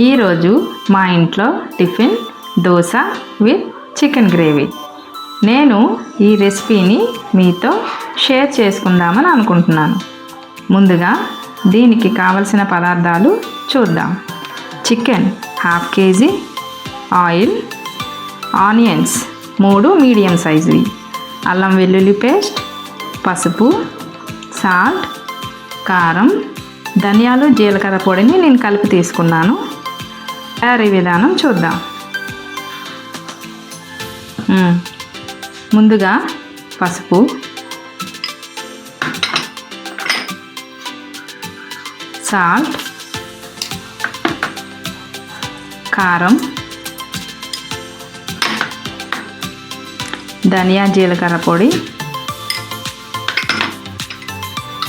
ఈరోజు మా ఇంట్లో tiffin dosa with chicken gravy. నేను ఈ రెసిపీని మీతో షేర్ చేసుకుందామని అనుకుంటున్నాను. ముందుగా దీనికి కావలసిన పదార్థాలు చూద్దాం. Chicken half KG oil onions మూడు మీడియం సైజువి. అల్లం వెల్లుల్లి పేస్ట్ పసుపు సాల్ట్ కారం ధనియాలు జీలకర్ర పొడిని నేను కలిపి తీసుకున్నాను. తయారీ విధానం చూద్దాం. ముందుగా పసుపు. సాల్ట్. కారం. ధనియా జీలకర్ర పొడి.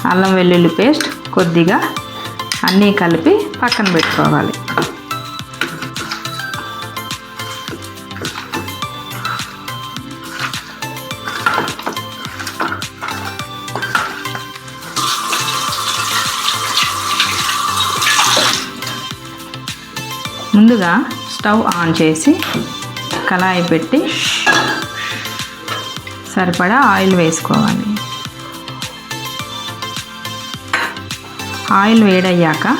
అల్లం వెల్లుల్లి పేస్ట్ కొద్దిగా అన్నీ కలిపి పక్కన పెట్టుకోవాలి. ముందుగా స్టవ్ ఆన్ చేసి కళాయి పెట్టి సరిపడా ఆయిల్ వేసుకోవాలి. ఆయిల్ వేడయ్యాక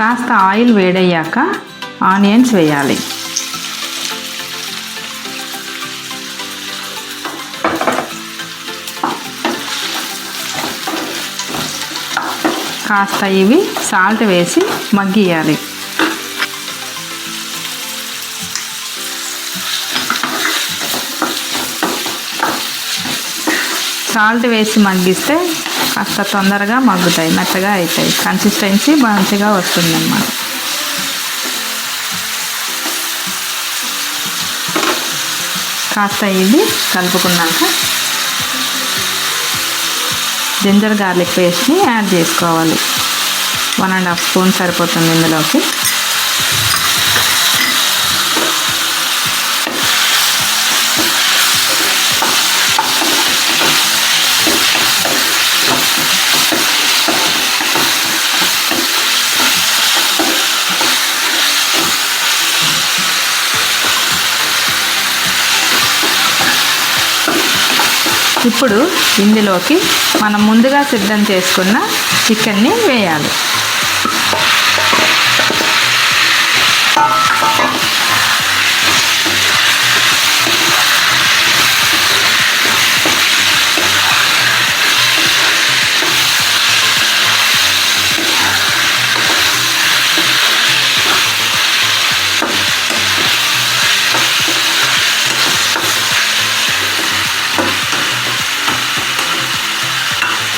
కాస్త ఆయిల్ వేడయ్యాక ఆనియన్స్ వేయాలి. కాస్త ఇవి సాల్ట్ వేసి మగ్గియాలి సాల్ట్ వేసి మగ్గిస్తే కాస్త తొందరగా మగ్గుతాయి మెత్తగా అవుతాయి. కన్సిస్టెన్సీ మంచిగా వస్తుంది అన్నమాట కాస్త ఇది కలుపుకున్నాక జింజర్ గార్లిక్ పేస్ట్ని యాడ్ చేసుకోవాలి. వన్ అండ్ హాఫ్ స్పూన్ సరిపోతుంది ఇందులోకి. ఇప్పుడు ఇందులోకి మనం ముందుగా సిద్ధం చేసుకున్న చికెన్ని వేయాలి.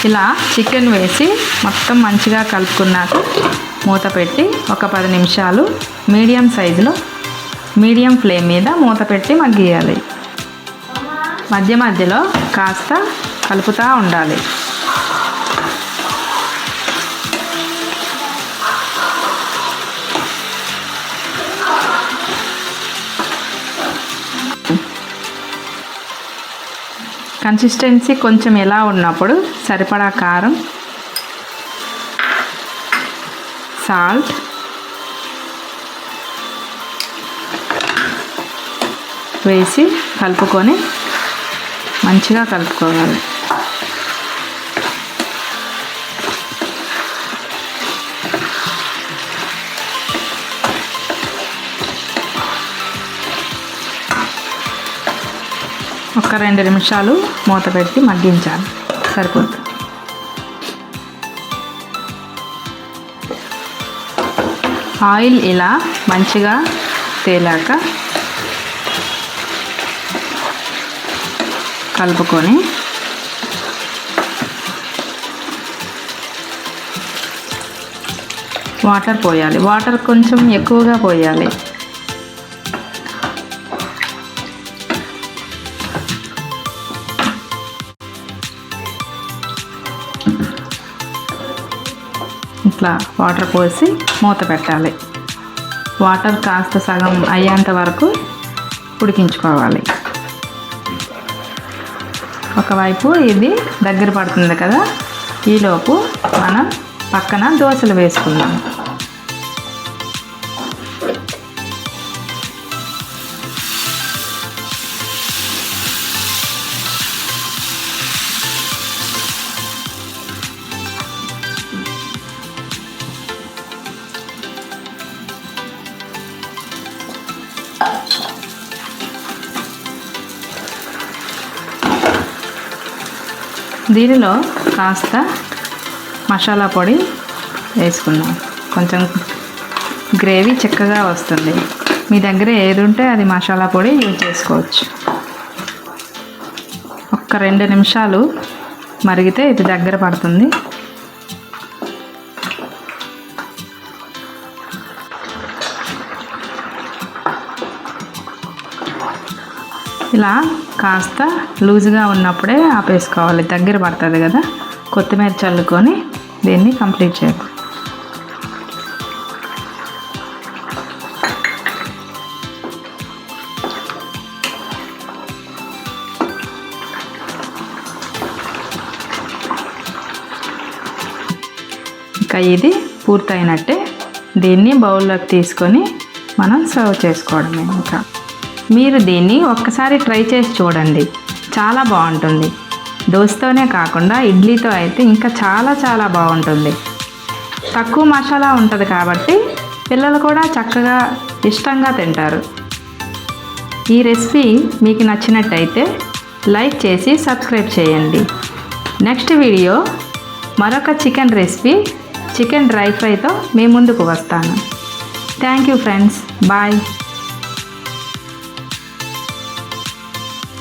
ఇలా చికెన్ వేసి మొత్తం మంచిగా కలుపుకున్నాక మూత పెట్టి ఒక పది నిమిషాలు మీడియం సైజులో మీడియం ఫ్లేమ్ మీద మూత పెట్టి మగ్గియాలి మధ్య మధ్యలో కాస్త కలుపుతూ ఉండాలి. కన్సిస్టెన్సీ కొంచెం ఎలా ఉన్నప్పుడు సరిపడా కారం సాల్ట్ వేసి కలుపుకొని మంచిగా కలుపుకోవాలి. ఒక రెండు నిమిషాలు మూత పెట్టి మగ్గించాలి. సరిపోతుంది. ఆయిల్ ఇలా మంచిగా తేలాక కలుపుకొని వాటర్ పోయాలి. వాటర్ కొంచెం ఎక్కువగా పోయాలి. ఇట్లా వాటర్ పోసి మూత పెట్టాలి. వాటర్ కాస్త సగం అయ్యేంత వరకు ఉడికించుకోవాలి. ఒకవైపు ఇది దగ్గర పడుతుంది కదా ఈలోపు మనం పక్కన దోశలు వేసుకుందాం. దీనిలో కాస్త మసాలా పొడి వేసుకుందాం. కొంచెం గ్రేవీ చక్కగా వస్తుంది. మీ దగ్గర ఏది ఉంటే అది మసాలా పొడి యూజ్ చేసుకోవచ్చు. ఒక్క రెండు నిమిషాలు మరిగితే ఇది దగ్గర పడుతుంది. ఇలా కాస్త లూజ్గా ఉన్నప్పుడే ఆపేసుకోవాలి. దగ్గర పడుతుంది కదా. కొత్తిమీర చల్లుకొని దీన్ని కంప్లీట్ చేయాలి. ఇంకా ఇది పూర్తయినట్టే దీన్ని బౌల్లోకి తీసుకొని మనం సర్వ్ చేసుకోవడమే ఇంకా. మీరు దీన్ని ఒక్కసారి ట్రై చేసి చూడండి. చాలా బాగుంటుంది. దోశతోనే కాకుండా ఇడ్లీతో అయితే ఇంకా చాలా చాలా బాగుంటుంది. తక్కువ మసాలా ఉంటుంది కాబట్టి పిల్లలు కూడా చక్కగా ఇష్టంగా తింటారు. ఈ రెసిపీ మీకు నచ్చినట్టయితే లైక్ చేసి సబ్స్క్రైబ్ చేయండి. నెక్స్ట్ వీడియో మరొక చికెన్ రెసిపీ చికెన్ డ్రై ఫ్రైతో మీ ముందుకు వస్తాను. Thank you friends. బాయ్.